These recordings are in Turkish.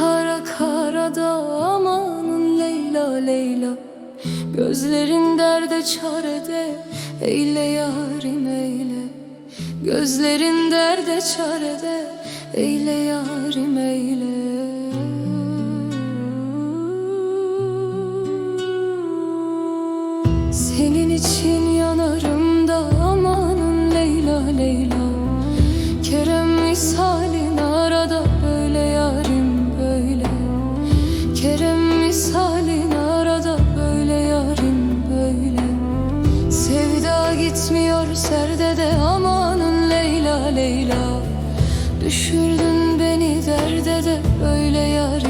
Kara kara da amanın Leyla Leyla. Gözlerin derde çarede Eyle yarim eyle. Gözlerin derde çarede Eyle yarim eyle. Senin için yanarım. Sevda gitmiyor serde de amanın Leyla Leyla. Düşürdün beni derde de böyle yarim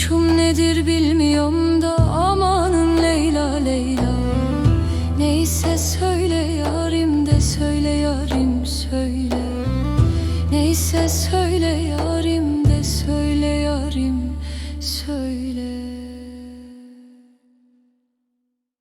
Suçum nedir bilmiyorum da amanın Leyla Leyla. Neyse söyle yarim de söyle yarim söyle. Neyse söyle yarim de söyle yarim söyle